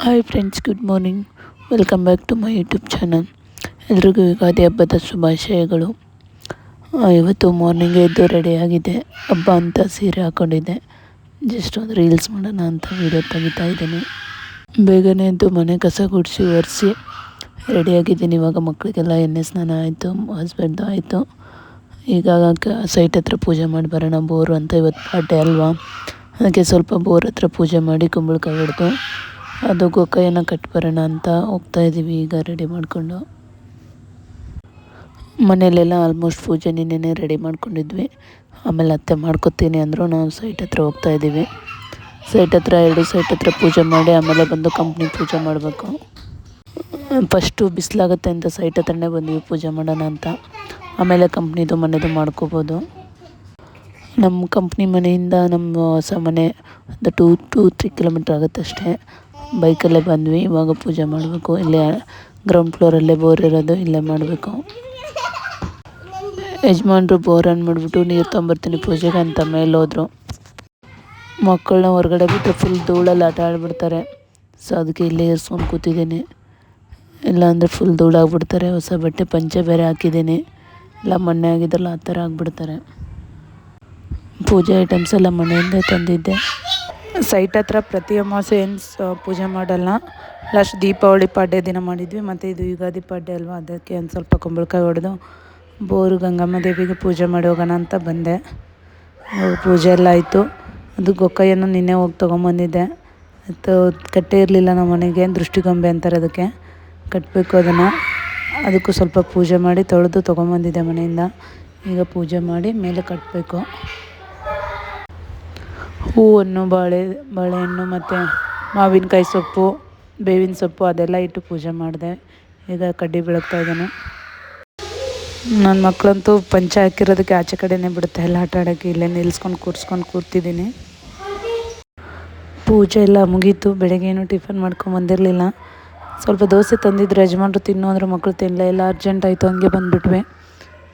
Hi friends good morning welcome back to my YouTube channel ಎಲ್ರಿಗೂ ಯುಗಾದಿ ಹಬ್ಬದ ಶುಭಾಶಯಗಳು. ಇವತ್ತು ಮಾರ್ನಿಂಗ್ ಎದ್ದು ರೆಡಿಯಾಗಿದೆ ಹಬ್ಬ ಅಂತ ಸೀರೆ ಹಾಕ್ಕೊಂಡಿದ್ದೆ ಜಸ್ಟ್ ಒಂದು ರೀಲ್ಸ್ ಮಾಡೋಣ ಅಂತ ವೀಡಿಯೋ ತೆಗಿತಾ ಇದ್ದೀನಿ. ಬೇಗನೆ ಎದ್ದು ಮನೆ ಕಸ ಗುಡಿಸಿ, ಒರೆಸಿ ರೆಡಿಯಾಗಿದ್ದೀನಿ ಇವಾಗ ಮಕ್ಕಳಿಗೆಲ್ಲ ಎಣ್ಣೆ ಸ್ನಾನ ಆಯಿತು ಹಸ್ಬೆಂಡ್ದು ಆಯಿತು. ಈಗ ಸೈಟ್ ಹತ್ರ ಪೂಜೆ ಮಾಡಿ ಬರೋಣ, ಬೋರು ಅಂತ ಇವತ್ತು ಪಾಡ್ಡೆ ಅಲ್ವಾ? ಅದಕ್ಕೆ ಸ್ವಲ್ಪ ಬೋರ್ ಹತ್ರ ಪೂಜೆ ಮಾಡಿ ಕುಂಬಳಕಾಯಿ ಹೊಡೆದು ಅದು ಗೊಕ್ಕಾಯನ್ನ ಕಟ್ಟಿ ಬರೋಣ ಅಂತ ಹೋಗ್ತಾ ಇದ್ದೀವಿ ಈಗ ರೆಡಿ ಮಾಡಿಕೊಂಡು. ಮನೆಯಲ್ಲೆಲ್ಲ ಆಲ್ಮೋಸ್ಟ್ ಪೂಜೆ ನಿನ್ನೆನೇ ರೆಡಿ ಮಾಡ್ಕೊಂಡಿದ್ವಿ. ಆಮೇಲೆ ಅತ್ತೆ ಮಾಡ್ಕೊತೀನಿ ಅಂದರು ನಾವು ಸೈಟ್ ಹತ್ರ ಹೋಗ್ತಾ ಇದ್ದೀವಿ ಸೈಟ್ ಹತ್ರ, ಎರಡು ಸೈಟ್ ಹತ್ರ ಪೂಜೆ ಮಾಡಿ ಆಮೇಲೆ ಬಂದು ಕಂಪ್ನಿ ಪೂಜೆ ಮಾಡಬೇಕು. ಫಸ್ಟು ಬಿಸಿಲಾಗುತ್ತೆ ಅಂತ ಸೈಟ್ ಹತ್ರನೇ ಬಂದ್ವಿ ಪೂಜೆ ಮಾಡೋಣ ಅಂತ. ಆಮೇಲೆ ಕಂಪ್ನಿದು ಮನೆದು ಮಾಡ್ಕೋಬೋದು. ನಮ್ಮ ಕಂಪ್ನಿ ಮನೆಯಿಂದ ನಮ್ಮ ಹೊಸ ಮನೆ ಒಂದು ಟೂ ಟೂ ತ್ರೀ ಕಿಲೋಮೀಟ್ರ್ ಆಗುತ್ತೆ ಅಷ್ಟೇ. ಬೈಕಲ್ಲೇ ಬಂದ್ವಿ, ಇವಾಗ ಪೂಜೆ ಮಾಡಬೇಕು. ಇಲ್ಲೇ ಗ್ರೌಂಡ್ ಫ್ಲೋರಲ್ಲೇ ಬೋರ್ ಇರೋದು, ಇಲ್ಲೇ ಮಾಡಬೇಕು. ಯಜಮಾನ್ರು ಬೋರ್ ಆನ್ ಮಾಡಿಬಿಟ್ಟು ನೀರು ತೊಗೊಂಬರ್ತೀನಿ ಪೂಜೆಗೆ ಅಂತ ಮೇಲೆ ಹೋದ್ರು. ಮಕ್ಕಳನ್ನ ಹೊರಗಡೆ ಬಿಟ್ಟು ಫುಲ್ ಧೂಳಲ್ಲಿ ಆಟ ಆಡ್ಬಿಡ್ತಾರೆ. ಸೊ ಅದಕ್ಕೆ ಇಲ್ಲೇ ಇರ್ಸ್ಕೊಂಡು ಕೂತಿದ್ದೀನಿ. ಇಲ್ಲಾಂದರೆ ಫುಲ್ ಧೂಳಾಗ್ಬಿಡ್ತಾರೆ. ಹೊಸ ಬಟ್ಟೆ, ಪಂಚೆ ಬೇರೆ ಹಾಕಿದ್ದೀನಿ. ಎಲ್ಲ ಮೊನ್ನೆ ಆಗಿದ್ರಲ್ಲ ಆ ಥರ ಆಗಿಬಿಡ್ತಾರೆ. ಪೂಜೆ ಐಟಮ್ಸ್ ಎಲ್ಲ ಮನೆಯಿಂದ ತಂದಿದ್ದೆ. ಸೈಟ್ ಹತ್ರ ಪ್ರತಿ ಅಮಾವಾಸ್ಯೆ ಏನು ಪೂಜೆ ಮಾಡಲ್ಲ. ಲಾಸ್ಟ್ ದೀಪಾವಳಿ ಪಾಡ್ಯ ದಿನ ಮಾಡಿದ್ವಿ. ಮತ್ತು ಇದು ಯುಗಾದಿ ಪಾಡ್ಯ ಅಲ್ವಾ? ಅದಕ್ಕೆ ಒಂದು ಸ್ವಲ್ಪ ಕುಂಬಳಕಾಯಿ ಹೊಡೆದು ಬೋರು ಗಂಗಮ್ಮ ದೇವಿಗೆ ಪೂಜೆ ಮಾಡಿ ಹೋಗೋಣ ಅಂತ ಬಂದೆ. ಪೂಜೆ ಎಲ್ಲ ಆಯಿತು. ಅದು ಗೊಕ್ಕಯ್ಯನ್ನು ನಿನ್ನೆ ಹೋಗಿ ತೊಗೊಂಬಂದಿದ್ದೆ. ಅದು ಕಟ್ಟೆ ಇರಲಿಲ್ಲ ನಮ್ಮ ಮನೆಗೆ, ದೃಷ್ಟಿಗೊಂಬೆ ಅಂತಾರೆ ಅದಕ್ಕೆ. ಕಟ್ಟಬೇಕು ಅದನ್ನು. ಅದಕ್ಕೂ ಸ್ವಲ್ಪ ಪೂಜೆ ಮಾಡಿ ತೊಳೆದು ತೊಗೊಂಬಂದಿದ್ದೆ ಮನೆಯಿಂದ. ಈಗ ಪೂಜೆ ಮಾಡಿ ಮೇಲೆ ಕಟ್ಟಬೇಕು ಹೂವನ್ನು, ಬಾಳೆ, ಬಾಳೆಹಣ್ಣು ಮತ್ತು ಮಾವಿನಕಾಯಿ ಸೊಪ್ಪು, ಬೇವಿನ ಸೊಪ್ಪು ಅದೆಲ್ಲ ಇಟ್ಟು ಪೂಜೆ ಮಾಡಿದೆ. ಈಗ ಕಡ್ಡಿ ಬೆಳಗ್ತಾ ಇದ್ದಾನೆ. ನನ್ನ ಮಕ್ಕಳಂತೂ ಪಂಚ ಹಾಕಿರೋದಕ್ಕೆ ಆಚೆ ಕಡೆನೇ ಬಿಡುತ್ತೆ. ಎಲ್ಲ ಆಟ ಆಡೋಕ್ಕೆ ಇಲ್ಲೇ ನಿಲ್ಸ್ಕೊಂಡು ಕೂರಿಸ್ಕೊಂಡು ಕೂರ್ತಿದ್ದೀನಿ. ಪೂಜೆ ಎಲ್ಲ ಮುಗೀತು. ಬೆಳಗ್ಗೆ ಏನು ಟಿಫನ್ ಮಾಡ್ಕೊಂಡು ಬಂದಿರಲಿಲ್ಲ. ಸ್ವಲ್ಪ ದೋಸೆ ತಂದಿದ್ರು. ಯಜಮಾನ್ರು ತಿನ್ನು ಅಂದ್ರೆ ಮಕ್ಕಳು ತಿನ್ನಲ್ಲ ಎಲ್ಲ ಅರ್ಜೆಂಟ್ ಆಯಿತು, ಹಂಗೆ ಬಂದುಬಿಟ್ವಿ.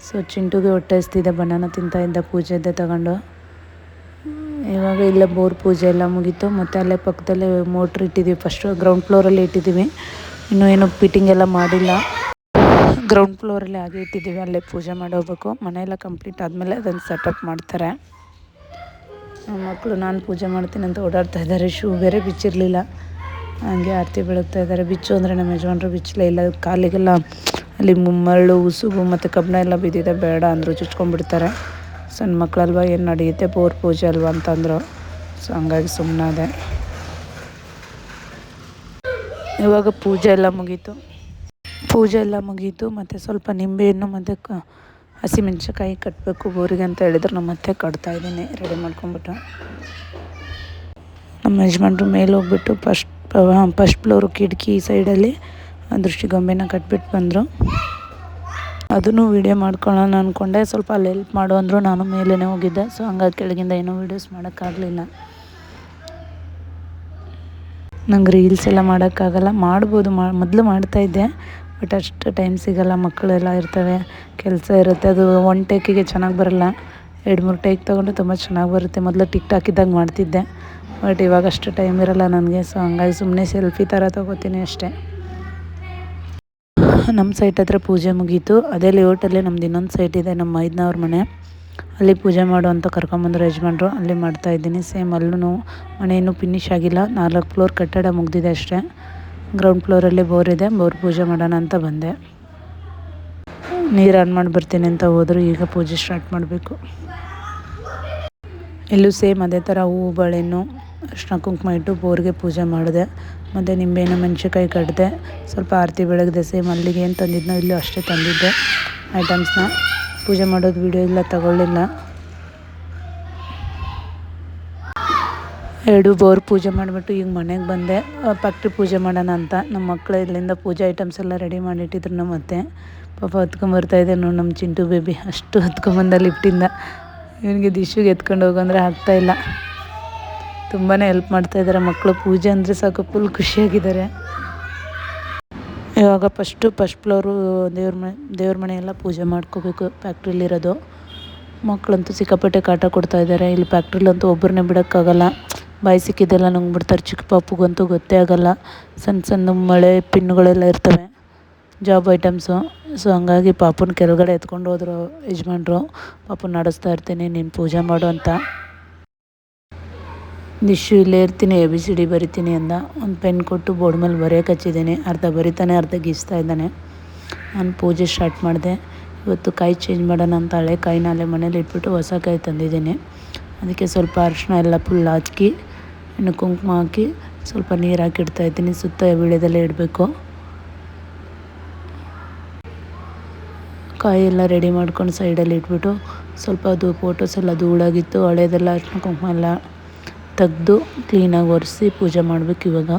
ಸೊ ಚಿಂಟುಗೆ ಹೊಟ್ಟೆ ಹಸ್ತಿದೆ. ಬನಾನ ತಿಂತಾ ಪೂಜೆದ್ದೆ ತಗೊಂಡು. ಇವಾಗ ಇಲ್ಲೇ ಬೋರ್ ಪೂಜೆ ಎಲ್ಲ ಮುಗೀತು, ಮತ್ತು ಅಲ್ಲೇ ಪಕ್ಕದಲ್ಲೇ ಮೋಟ್ರ್ ಇಟ್ಟಿದ್ದೀವಿ ಫಸ್ಟು ಗ್ರೌಂಡ್ ಫ್ಲೋರಲ್ಲಿ ಇಟ್ಟಿದ್ದೀವಿ. ಇನ್ನೂ ಏನು ಫಿಟ್ಟಿಂಗ್ ಎಲ್ಲ ಮಾಡಿಲ್ಲ. ಗ್ರೌಂಡ್ ಫ್ಲೋರಲ್ಲಿ ಹಾಗೆ ಇಟ್ಟಿದ್ದೀವಿ, ಅಲ್ಲೇ ಪೂಜೆ ಮಾಡೋಗ್ಬೇಕು ಮನೆಯೆಲ್ಲ ಕಂಪ್ಲೀಟ್ ಆದಮೇಲೆ ಅದನ್ನು ಸೆಟಪ್ ಮಾಡ್ತಾರೆ. ಮಕ್ಕಳು ನಾನು ಪೂಜೆ ಮಾಡ್ತೀನಿ ಅಂತ ಓಡಾಡ್ತಾ ಇದ್ದಾರೆ. ಶೂ ಬೇರೆ ಬಿಚ್ಚಿರಲಿಲ್ಲ. ಹಂಗೆ ಆರತಿ ಬೆಳಗ್ತಾ ಇದ್ದಾರೆ. ಬಿಚ್ಚು ಅಂದರೆ ನಮ್ಮ ಯಜಮಾನ್ರು ಬಿಚ್ಚಲೇ ಇಲ್ಲ. ಕಾಲಿಗೆಲ್ಲ ಅಲ್ಲಿ ಮರಳು, ಉಸುಗು ಮತ್ತು ಕಬ್ಬಣ ಎಲ್ಲ ಬಿದ್ದಿದೆ. ಬೇಡ ಅಂದರು ಚುಚ್ಕೊಂಡ್ಬಿಡ್ತಾರೆ. ಸಣ್ಣ ಮಕ್ಕಳಲ್ವ ಏನು ನಡೆಯುತ್ತೆ ಬೋರ್ ಪೂಜೆ ಅಲ್ವ ಅಂತಂದರು. ಸೊ ಹಂಗಾಗಿ ಸುಮ್ಮನಾದೆ ಇವಾಗ ಪೂಜೆ ಎಲ್ಲ ಮುಗೀತು. ಪೂಜೆ ಎಲ್ಲ ಮುಗೀತು, ಮತ್ತು ಸ್ವಲ್ಪ ನಿಂಬೆಹಣ್ಣು, ಮತ್ತು ಕ, ಹಸಿಮೆಣ್ಸಿನ್ಕಾಯಿ ಕಟ್ಟಬೇಕು ಬೋರಿಗೆ ಅಂತ ಹೇಳಿದ್ರು. ನಮ್ಮ ಮತ್ತೆ ಕಟ್ತಾ ಇದ್ದೀನಿ ರೆಡಿ ಮಾಡ್ಕೊಂಬಿಟ್ಟು ನಮ್ಮ ಯಜಮಾನ್ರು ಮೇಲೆ ಹೋಗ್ಬಿಟ್ಟು ಫಸ್ಟ್ ಫಸ್ಟ್ ಫ್ಲೋರು ಕಿಟಕಿ ಸೈಡಲ್ಲಿ ದೃಷ್ಟಿಗೊಂಬೆನ ಕಟ್ಬಿಟ್ಟು ಬಂದರು. ಅದನ್ನು ವೀಡಿಯೋ ಮಾಡ್ಕೊಳ್ಳೋಣ ಅಂದ್ಕೊಂಡೆ ಸ್ವಲ್ಪ ಅಲ್ಲಿ ಹೆಲ್ಪ್ ಮಾಡು ಅಂದರು ನಾನು ಮೇಲೇ ಹೋಗಿದ್ದೆ. ಸೊ ಹಂಗಾಗಿ ಕೆಳಗಿಂದ ಏನೂ ವೀಡಿಯೋಸ್ ಮಾಡೋಕ್ಕಾಗಲಿಲ್ಲ. ನಂಗೆ ರೀಲ್ಸ್ ಎಲ್ಲ ಮಾಡೋಕ್ಕಾಗಲ್ಲ. ಮಾಡ್ಬೋದು, ಮಾ, ಮೊದಲು ಮಾಡ್ತಾಯಿದ್ದೆ ಬಟ್ ಅಷ್ಟು ಟೈಮ್ ಸಿಗೋಲ್ಲ. ಮಕ್ಕಳೆಲ್ಲ ಇರ್ತವೆ. ಕೆಲಸ ಇರುತ್ತೆ. ಅದು ಒನ್ ಟೇಕಿಗೆ ಚೆನ್ನಾಗಿ ಬರೋಲ್ಲ. ಎರಡು, ಮೂರು ಟೇಕ್ ತೊಗೊಂಡು ತುಂಬ ಚೆನ್ನಾಗಿ ಬರುತ್ತೆ. ಮೊದಲು ಟಿಕ್ ಟಾಕ್ ಇದ್ದಾಗ ಮಾಡ್ತಿದ್ದೆ. ಬಟ್ ಇವಾಗ ಅಷ್ಟು ಟೈಮ್ ಇರೋಲ್ಲ ನನಗೆ. ಸೊ ಹಂಗಾಗಿ ಸುಮ್ಮನೆ ಸೆಲ್ಫಿ ಥರ ತೊಗೋತೀನಿ ಅಷ್ಟೇ. ನಮ್ಮ ಸೈಟ್ ಹತ್ರ ಪೂಜೆ ಮುಗೀತು. ಅದೇ ಲೇಔಟಲ್ಲೇ ನಮ್ದು ಇನ್ನೊಂದು ಸೈಟ್ ಇದೆ, ನಮ್ಮ ಮೈದ್ನವ್ರ ಮನೆ. ಅಲ್ಲಿ ಪೂಜೆ ಮಾಡು ಅಂತ ಕರ್ಕೊಂಬಂದ್ರು ಯಜಮಾನ್ರು. ಅಲ್ಲಿ ಮಾಡ್ತಾಯಿದ್ದೀನಿ ಸೇಮ್ ಅಲ್ಲೂ ಮನೆ ಇನ್ನೂ ಫಿನಿಶ್ ಆಗಿಲ್ಲ. ನಾಲ್ಕು ಫ್ಲೋರ್ ಕಟ್ಟಡ ಮುಗ್ದಿದೆ ಅಷ್ಟೇ. ಗ್ರೌಂಡ್ ಫ್ಲೋರಲ್ಲಿ ಬೋರ್ ಇದೆ. ಬೋರ್ ಪೂಜೆ ಮಾಡೋಣ ಅಂತ ಬಂದೆ. ನೀರು ಆನ್ ಮಾಡಿ ಬರ್ತೀನಿ ಅಂತ ಹೋದರು. ಈಗ ಪೂಜೆ ಸ್ಟಾರ್ಟ್ ಮಾಡಬೇಕು. ಇಲ್ಲೂ ಸೇಮ್ ಅದೇ ಥರ ಹೂವು ಬಳೆನು ಅರ್ಶಿನ ಕುಂಕುಮ ಇಟ್ಟು ಬೋರ್ಗೆ ಪೂಜೆ ಮಾಡಿದೆ. ಮತ್ತು ನಿಂಬೆಹಣ್ಣು ಮೆಣಸಿನ್ಕಾಯಿ ಕಟ್ಟಿದೆ ಸ್ವಲ್ಪ ಆರತಿ ಬೆಳಗ್ಗೆ ಸೇಮ್ ಮಲ್ಲಿಗೆ ಏನು ತಂದಿದ್ನೋ ಇಲ್ಲೂ ಅಷ್ಟೇ ತಂದಿದ್ದೆ. ಐಟಮ್ಸ್ನ ಪೂಜೆ ಮಾಡೋದು ವೀಡಿಯೋ ಎಲ್ಲ ತಗೊಳ್ಳಿಲ್ಲ. ಎರಡು ಬೋರ್ ಪೂಜೆ ಮಾಡಿಬಿಟ್ಟು ಈಗ ಮನೆಗೆ ಬಂದೆ. ಪಕ್ಕಿ ಪೂಜೆ ಮಾಡೋಣ ಅಂತ. ನಮ್ಮ ಮಕ್ಕಳು ಇಲ್ಲಿಂದ ಪೂಜೆ ಐಟಮ್ಸ್ ಎಲ್ಲ ರೆಡಿ ಮಾಡಿಟ್ಟಿದ್ರು ನಮ್ಮ ಮತ್ತೆ. ಪಾಪ ಹೊತ್ಕೊಂಬರ್ತಾಯಿದೆ ನೋಡಿ ನಮ್ಮ ಚಿಂಟು ಬೇಬಿ ಅಷ್ಟು ಹೊತ್ಕೊಂಬಂದ ಲಿಫ್ಟಿಂದ ಇವನಿಗೆ ದಿಶುಗೆ ಎತ್ಕೊಂಡು ಹೋಗಂದ್ರೆ ಆಗ್ತಾಯಿಲ್ಲ ತುಂಬಾ ಹೆಲ್ಪ್ ಮಾಡ್ತಾ ಇದ್ದಾರೆ ಮಕ್ಕಳು. ಪೂಜೆ ಅಂದರೆ ಸಾಕು ಫುಲ್ ಖುಷಿಯಾಗಿದ್ದಾರೆ. ಇವಾಗ ಫಸ್ಟು ಫಸ್ಟ್ ಫ್ಲೋರು ದೇವ್ರ ಮನೆ, ದೇವ್ರ ಮನೆಯೆಲ್ಲ ಪೂಜೆ ಮಾಡ್ಕೋಬೇಕು ಫ್ಯಾಕ್ಟ್ರಿಲಿರೋದು ಮಕ್ಕಳಂತೂ ಸಿಕ್ಕಾಪಟ್ಟೆ ಕಾಟ ಕೊಡ್ತಾ ಇದ್ದಾರೆ. ಇಲ್ಲಿ ಫ್ಯಾಕ್ಟ್ರಿಲಂತೂ ಒಬ್ಬರನ್ನೇ ಬಿಡೋಕ್ಕಾಗಲ್ಲ. ಬಾಯಿ ಸಿಕ್ಕಿದ್ದೆಲ್ಲ ನುಂಗ್ಬಿಡ್ತಾರೆ. ಚಿಕ್ಕ ಪಾಪುಗಂತೂ ಗೊತ್ತೇ ಆಗಲ್ಲ. ಸಣ್ಣ ಸಣ್ಣ ಮಳೆ ಪಿನ್ನುಗಳೆಲ್ಲ ಇರ್ತವೆ ಜಾಬ್ ಐಟಮ್ಸು ಸೊ ಹಂಗಾಗಿ ಪಾಪುನ ಕೆಳಗಡೆ ಎತ್ಕೊಂಡು ಹೋದರು ಯಜಮಾನ್ರು. ಪಾಪುನ ನಡೆಸ್ತಾ ಇರ್ತೀನಿ, ನೀನು ಪೂಜೆ ಮಾಡು ಅಂತ. ದಿಶು ಇಲ್ಲೇ ಇರ್ತೀನಿ ಎ, ಬಿ, ಸಿ, ಡಿ ಬರಿತೀನಿ ಅಂದ. ಒಂದು ಪೆನ್ ಕೊಟ್ಟು ಬೋರ್ಡ್ ಮೇಲೆ ಬರೆಯೋಕೆ ಹಚ್ಚಿದ್ದೀನಿ. ಅರ್ಧ ಬರಿತಾನೆ, ಅರ್ಧ ಗೀಸ್ತಾ ಇದ್ದಾನೆ. ನಾನು ಪೂಜೆ ಸ್ಟಾರ್ಟ್ ಮಾಡಿದೆ. ಇವತ್ತು ಕಾಯಿ ಚೇಂಜ್ ಮಾಡೋಣ ಅಂತ ಹಳೆ ಕಾಯಿನ ಅಲ್ಲೇ ಮನೇಲಿ ಇಟ್ಬಿಟ್ಟು ಹೊಸ ಕಾಯಿ ತಂದಿದ್ದೀನಿ. ಅದಕ್ಕೆ ಸ್ವಲ್ಪ ಅರಿಶಿಣ ಎಲ್ಲ ಫುಲ್ ಹಾಕಿ, ಇನ್ನು ಕುಂಕುಮ ಹಾಕಿ ಸ್ವಲ್ಪ ನೀರು ಹಾಕಿಡ್ತಾ ಇಡ್ತಾಯಿದ್ದೀನಿ ಸುತ್ತ ವೀಳ್ಯದಲ್ಲೇ ಇಡಬೇಕು. ಕಾಯಿ ಎಲ್ಲ ರೆಡಿ ಮಾಡ್ಕೊಂಡು ಸೈಡಲ್ಲಿ ಇಟ್ಬಿಟ್ಟು ಸ್ವಲ್ಪ ಅದು ಫೋಟೋಸ್ ಎಲ್ಲ ಧೂಳಾಗಿತ್ತು, ಹಳೇದೆಲ್ಲ ಅರಿಶಿನ ಕುಂಕುಮ ಎಲ್ಲ ತೆಗ್ದು ಕ್ಲೀನಾಗಿ ಒರೆಸಿ ಪೂಜೆ ಮಾಡಬೇಕು ಇವಾಗ.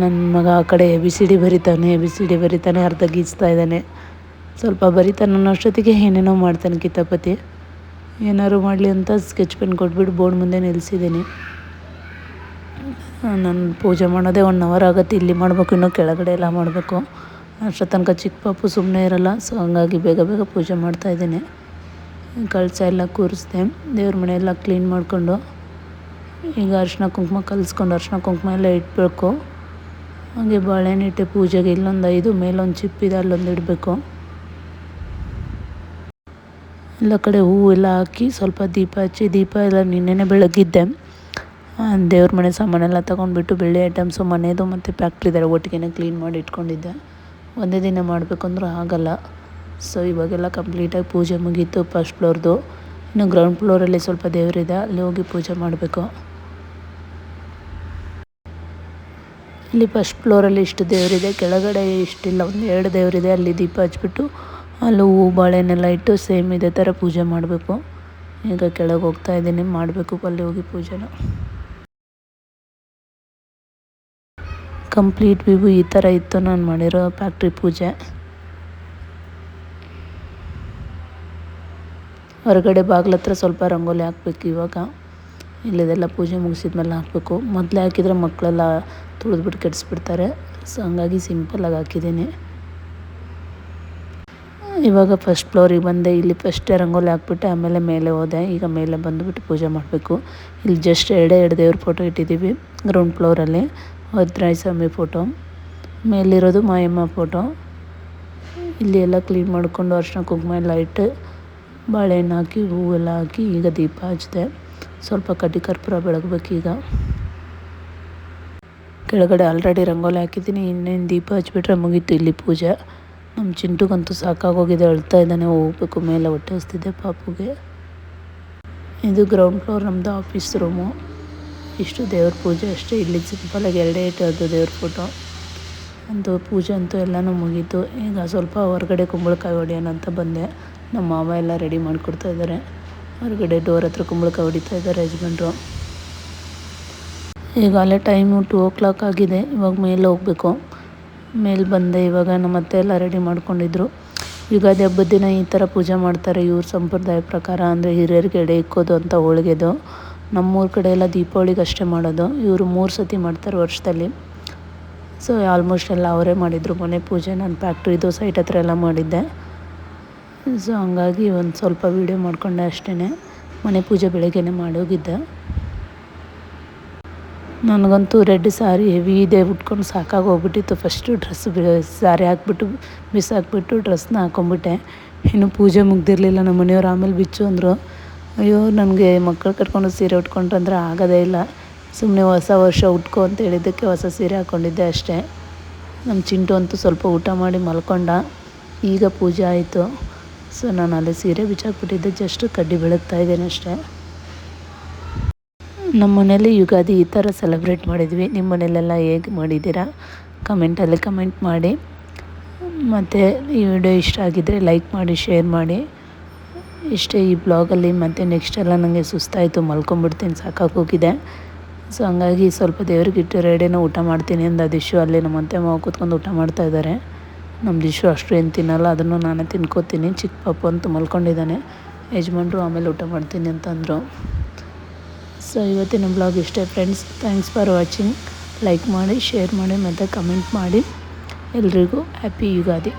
ನನ್ನ ಮಗ ಆ ಕಡೆ ಎ ಬಿ ಸಿ ಡಿ ಬರಿತಾನೆ, ಎ ಬಿ ಸಿ ಡಿ ಬರಿತಾನೆ, ಅರ್ಧ ಗೀಚ್ತಾ ಇದ್ದಾನೆ. ಸ್ವಲ್ಪ ಬರಿತಾನೆ ನಾನು ಅಷ್ಟೊತ್ತಿಗೆ ಏನೇನೋ ಮಾಡ್ತಾನೆ ಕಿತಾಪತಿ. ಏನಾದ್ರು ಮಾಡಲಿ ಅಂತ ಸ್ಕೆಚ್ ಪೆನ್ ಕೊಟ್ಬಿಟ್ಟು ಬೋರ್ಡ್ ಮುಂದೆ ನಿಲ್ಲಿಸಿದ್ದೀನಿ ನಾನು ಪೂಜೆ ಮಾಡೋದೇ ಒನ್ ಅವರ್ ಆಗುತ್ತೆ, ಇಲ್ಲಿ ಮಾಡಬೇಕು, ಇನ್ನೂ ಕೆಳಗಡೆ ಎಲ್ಲ ಮಾಡಬೇಕು. ಅಷ್ಟ ತನಕ ಚಿಕ್ಕ ಪಾಪು ಸುಮ್ಮನೆ ಇರಲ್ಲ ಸೊ ಹಂಗಾಗಿ ಬೇಗ ಬೇಗ ಪೂಜೆ ಮಾಡ್ತಾಯಿದ್ದೀನಿ ಕಳಸ ಎಲ್ಲ ಕೂರಿಸ್ದೆ, ದೇವ್ರ ಮನೆಯೆಲ್ಲ ಕ್ಲೀನ್ ಮಾಡಿಕೊಂಡು. ಈಗ ಅರಿಶಿನ ಕುಂಕುಮ ಕಲಿಸ್ಕೊಂಡು ಅರಿಶಿನ ಕುಂಕುಮ ಎಲ್ಲ ಇಡಬೇಕು. ಹಾಗೆ ಬಾಳೆಹಣ್ಣು ಇಟ್ಟೆ ಪೂಜೆಗೆ ಇಲ್ಲೊಂದು ಐದು, ಮೇಲೊಂದು ಚಿಪ್ಪಿದೆ ಅಲ್ಲೊಂದು ಇಡಬೇಕು. ಎಲ್ಲ ಕಡೆ ಹೂವು ಎಲ್ಲ ಹಾಕಿ ಸ್ವಲ್ಪ ದೀಪ ಹಚ್ಚಿ, ದೀಪ ಎಲ್ಲ ನಿನ್ನೆನೆ ಬೆಳಗಿದ್ದೆ. ದೇವ್ರ ಮನೆ ಸಾಮಾನೆಲ್ಲ ತೊಗೊಂಡ್ಬಿಟ್ಟು ಬೆಳ್ಳಿ ಐಟಮ್ಸು ಮನೆಯದು ಮತ್ತು ಫ್ಯಾಕ್ಟ್ರಿದಾರೆ ಒಟ್ಟಿಗೆ ಕ್ಲೀನ್ ಮಾಡಿ ಇಟ್ಕೊಂಡಿದ್ದೆ. ಒಂದೇ ದಿನ ಮಾಡಬೇಕು ಅಂದರೂ ಆಗಲ್ಲ. ಸೊ, ಇವಾಗೆಲ್ಲ ಕಂಪ್ಲೀಟಾಗಿ ಪೂಜೆ ಮುಗೀತು, ಫಸ್ಟ್ ಫ್ಲೋರ್ದು. ಇನ್ನು ಗ್ರೌಂಡ್ ಫ್ಲೋರಲ್ಲಿ ಸ್ವಲ್ಪ ದೇವರಿದೆ, ಅಲ್ಲಿ ಹೋಗಿ ಪೂಜೆ ಮಾಡಬೇಕು. ಇಲ್ಲಿ ಫಸ್ಟ್ ಫ್ಲೋರಲ್ಲಿ ಇಷ್ಟು ದೇವರಿದೆ, ಕೆಳಗಡೆ ಇಷ್ಟಿಲ್ಲ, ಒಂದು ಎರಡು ದೇವರಿದೆ, ಅಲ್ಲಿ ದೀಪ ಹಚ್ಬಿಟ್ಟು ಅಲ್ಲಿ ಹೂವು ಬಾಳೆಹಣ್ಣೆಲ್ಲ ಇಟ್ಟು ಸೇಮ್ ಇದೇ ಥರ ಪೂಜೆ ಮಾಡಬೇಕು. ಈಗ ಕೆಳಗೆ ಹೋಗ್ತಾ ಇದ್ದೀನಿ, ಮಾಡಬೇಕು, ಅಲ್ಲಿ ಹೋಗಿ ಪೂಜೆನ. ಕಂಪ್ಲೀಟ್ ವಿವು ಈ ಥರ ಇತ್ತು ನಾನು ಮಾಡಿರೋ ಫ್ಯಾಕ್ಟ್ರಿ ಪೂಜೆ. ಹೊರಗಡೆ ಬಾಗಿಲ ಹತ್ರ ಸ್ವಲ್ಪ ರಂಗೋಲಿ ಹಾಕ್ಬೇಕು ಇವಾಗ. ಇಲ್ಲಿದೆಲ್ಲ ಪೂಜೆ ಮುಗಿಸಿದ ಮೇಲೆ ಹಾಕಬೇಕು. ಮೊದಲೇ ಹಾಕಿದರೆ ಮಕ್ಕಳೆಲ್ಲ ತುಳಿದ್ಬಿಟ್ಟು ಕೆಡಿಸ್ಬಿಡ್ತಾರೆ. ಸೊ ಹಂಗಾಗಿ ಸಿಂಪಲಾಗಿ ಹಾಕಿದ್ದೀನಿ. ಇವಾಗ ಫಸ್ಟ್ ಫ್ಲೋರಿಗೆ ಬಂದೆ. ಇಲ್ಲಿ ಫಸ್ಟೇ ರಂಗೋಲಿ ಹಾಕ್ಬಿಟ್ಟು ಆಮೇಲೆ ಮೇಲೆ ಹೋದೆ. ಈಗ ಮೇಲೆ ಬಂದುಬಿಟ್ಟು ಪೂಜೆ ಮಾಡಬೇಕು. ಇಲ್ಲಿ ಜಸ್ಟ್ ಎರಡೇ ಎರಡು ದೇವ್ರ ಫೋಟೋ ಇಟ್ಟಿದ್ದೀವಿ ಗ್ರೌಂಡ್ ಫ್ಲೋರಲ್ಲಿ ಭದ್ರಾಯ ಸ್ವಾಮಿ ಫೋಟೋ ಮೇಲಿರೋದು ಮಾಯಮ್ಮ ಫೋಟೋ ಇಲ್ಲಿ ಎಲ್ಲ ಕ್ಲೀನ್ ಮಾಡಿಕೊಂಡು ಅರ್ಶಿನ ಕುಂಕುಮ ಎಲ್ಲ ಇಟ್ಟು ಬಾಳೆಹಣ್ಣು ಹಾಕಿ ಹೂವೆಲ್ಲ ಹಾಕಿ ಈಗ ದೀಪ ಹಚ್ಚಿದೆ ಸ್ವಲ್ಪ ಕಡ್ಡಿ ಕರ್ಪೂರ ಬೆಳಗಬೇಕೀಗ ಕೆಳಗಡೆ ಆಲ್ರೆಡಿ ರಂಗೋಲಿ ಹಾಕಿದ್ದೀನಿ, ಇನ್ನೇನು ದೀಪ ಹಚ್ಚಿಬಿಟ್ರೆ ಮುಗೀತು ಇಲ್ಲಿ ಪೂಜೆ. ನಮ್ಮ ಚಿಂಟುಗಂತೂ ಸಾಕಾಗೋಗಿದೆ, ಅಳ್ತಾ ಇದ್ದಾನೆ, ಹೋಗ್ಬೇಕು, ಮೇಲೆ ಹೊಟ್ಟೆ ಹಸ್ತಿದ್ದೆ ಪಾಪುಗೆ. ಇದು ಗ್ರೌಂಡ್ ಫ್ಲೋರ್ ನಮ್ಮದು ಆಫೀಸ್ ರೂಮು ಇಷ್ಟು ದೇವ್ರ ಪೂಜೆ ಅಷ್ಟೇ, ಇಲ್ಲಿ ಸಿಂಪಲಾಗಿ ಎರಡೇ ಇಟ್ಟದ್ದು ದೇವ್ರ ಫೋಟೋ ಅಂತೂ ಪೂಜೆ ಅಂತೂ ಎಲ್ಲನೂ ಮುಗೀತು. ಈಗ ಸ್ವಲ್ಪ ಹೊರಗಡೆ ಕುಂಬಳಕಾಯಿ ಹೊಡೆಯೋಣ ಅಂತ ಬಂದೆ. ನಮ್ಮ ಮಾವ ಎಲ್ಲ ರೆಡಿ ಮಾಡಿಕೊಡ್ತಾ ಇದ್ದಾರೆ. ಹೊರಗಡೆ ಡೋರ್ ಹತ್ರ ಕುಂಬಳಕಾಯಿ ಹೊಡಿತಾ ಇದ್ದಾರೆ ಯಜಮಾನ್ರು. ಈಗ ಅಲ್ಲೇ ಟೈಮು ಟೂ ಓ ಕ್ಲಾಕ್ ಆಗಿದೆ, ಇವಾಗ ಮೇಲೆ ಹೋಗಬೇಕು. ಮೇಲೆ ಬಂದೆ, ಇವಾಗ ನಮ್ಮ ಅತ್ತೆ ಎಲ್ಲ ರೆಡಿ ಮಾಡ್ಕೊಂಡಿದ್ರು. ಯುಗಾದಿ ಹಬ್ಬದ ದಿನ ಈ ಥರ ಪೂಜೆ ಮಾಡ್ತಾರೆ, ಇವ್ರ ಸಂಪ್ರದಾಯ ಪ್ರಕಾರ. ಅಂದರೆ ಹಿರಿಯರಿಗೆ ಎಡೆ ಇಕ್ಕೋದು ಅಂತ ಹೋಳಿಗೆದು. ನಮ್ಮೂರ ಕಡೆ ಎಲ್ಲ ದೀಪಾವಳಿಗೆ ಅಷ್ಟೇ ಮಾಡೋದು. ಇವರು ಮೂರು ಸತಿ ಮಾಡ್ತಾರೆ ವರ್ಷದಲ್ಲಿ. ಸೊ ಆಲ್ಮೋಸ್ಟ್ ಎಲ್ಲ ಅವರೇ ಮಾಡಿದರು. ಮನೆ ಪೂಜೆ, ನಾನು ಫ್ಯಾಕ್ಟ್ರಿದು ಸೈಟ್ ಹತ್ರ ಎಲ್ಲ ಮಾಡಿದ್ದೆ. ಸೊ ಹಂಗಾಗಿ ಒಂದು ಸ್ವಲ್ಪ ವೀಡಿಯೋ ಮಾಡಿಕೊಂಡೆ ಅಷ್ಟೇ ಮನೆ ಪೂಜೆ ಬೆಳಗ್ಗೆನೇ ಮಾಡೋಗಿದ್ದೆ. ನನಗಂತೂ ರೆಡ್ ಸಾರಿ ಹೆವಿ ಇದೆ, ಉಟ್ಕೊಂಡು ಸಾಕಾಗೋಗ್ಬಿಟ್ಟಿತ್ತು ಫಸ್ಟು ಡ್ರೆಸ್ ಸಾರಿ ಹಾಕ್ಬಿಟ್ಟು ಬಿಸಾಕ್ಬಿಟ್ಟು ಡ್ರೆಸ್ನ ಹಾಕೊಂಬಿಟ್ಟೆ. ಇನ್ನು ಪೂಜೆ ಮುಗ್ದಿರಲಿಲ್ಲ, ನಮ್ಮ ಮನೆಯವ್ರು ಆಮೇಲೆ ಬಿಚ್ಚು ಅಂದರು. ಅಯ್ಯೋ, ನನಗೆ ಮಕ್ಕಳು ಕಟ್ಕೊಂಡು ಸೀರೆ ಉಟ್ಕೊಂಡ್ರೆ ಅಂದರೆ ಆಗೋದೇ ಇಲ್ಲ. ಸುಮ್ಮನೆ ಹೊಸ ವರ್ಷ ಉಟ್ಕೊ ಅಂತ ಹೇಳಿದ್ದಕ್ಕೆ ಹೊಸ ಸೀರೆ ಹಾಕ್ಕೊಂಡಿದ್ದೆ ಅಷ್ಟೇ. ನಮ್ಮ ಚಿಂಟು ಅಂತೂ ಸ್ವಲ್ಪ ಊಟ ಮಾಡಿ ಮಲ್ಕೊಂಡ. ಈಗ ಪೂಜೆ ಆಯಿತು. ಸೊ ನಾನು ಅಲ್ಲಿ ಸೀರೆ ಬಿಚ್ಚಾಕ್ಬಿಟ್ಟಿದ್ದೆ. ಜಸ್ಟ್ ಕಡ್ಡಿ ಬೆಳಗ್ತಾ ಇದ್ದೇನೆ ಅಷ್ಟೇ. ನಮ್ಮ ಮನೇಲಿ ಯುಗಾದಿ ಈ ಥರ ಸೆಲೆಬ್ರೇಟ್ ಮಾಡಿದ್ವಿ. ನಿಮ್ಮ ಮನೇಲೆಲ್ಲ ಹೇಗೆ ಮಾಡಿದ್ದೀರಾ? ಕಮೆಂಟಲ್ಲಿ ಕಮೆಂಟ್ ಮಾಡಿ. ಮತ್ತು ಈ ವಿಡಿಯೋ ಇಷ್ಟ ಆಗಿದ್ದರೆ ಲೈಕ್ ಮಾಡಿ ಶೇರ್ ಮಾಡಿ. ಇಷ್ಟೇ ಈ ಬ್ಲಾಗಲ್ಲಿ ಮತ್ತು ನೆಕ್ಸ್ಟ್ ಎಲ್ಲ ನನಗೆ ಸುಸ್ತಾಯಿತು, ಮಲ್ಕೊಂಬಿಡ್ತೀನಿ ಸಾಕಾಗೋಗಿದೆ ಸೊ ಹಂಗಾಗಿ ಸ್ವಲ್ಪ ದೇವ್ರಿಗಿಟ್ಟು ರೆಡಿನೂ ಊಟ ಮಾಡ್ತೀನಿ ಅಂದ ದಿಶು. ಅಲ್ಲಿ ನಮ್ಮ ಮಾವು ಕೂತ್ಕೊಂಡು ಊಟ ಮಾಡ್ತಾ ಇದ್ದಾರೆ. ನಮ್ಮ ದಿಶು ಅಷ್ಟು ಏನು ತಿನ್ನಲ್ಲ, ಅದನ್ನು ನಾನೇ ತಿನ್ಕೋತೀನಿ. ಚಿಕ್ಕ ಪಾಪು ಅಂತ ಮಲ್ಕೊಂಡಿದ್ದಾನೆ. ಯಜಮಾನ್ರು ಆಮೇಲೆ ಊಟ ಮಾಡ್ತೀನಿ ಅಂತಂದರು ಸೊ ಇವತ್ತಿನ ಬ್ಲಾಗ್ ಇಷ್ಟೇ friends thanks for watching like ಮಾಡಿ ಶೇರ್ ಮಾಡಿ ಮತ್ತು ಕಮೆಂಟ್ ಮಾಡಿ. ಎಲ್ರಿಗೂ ಹ್ಯಾಪಿ ಯುಗಾದಿ.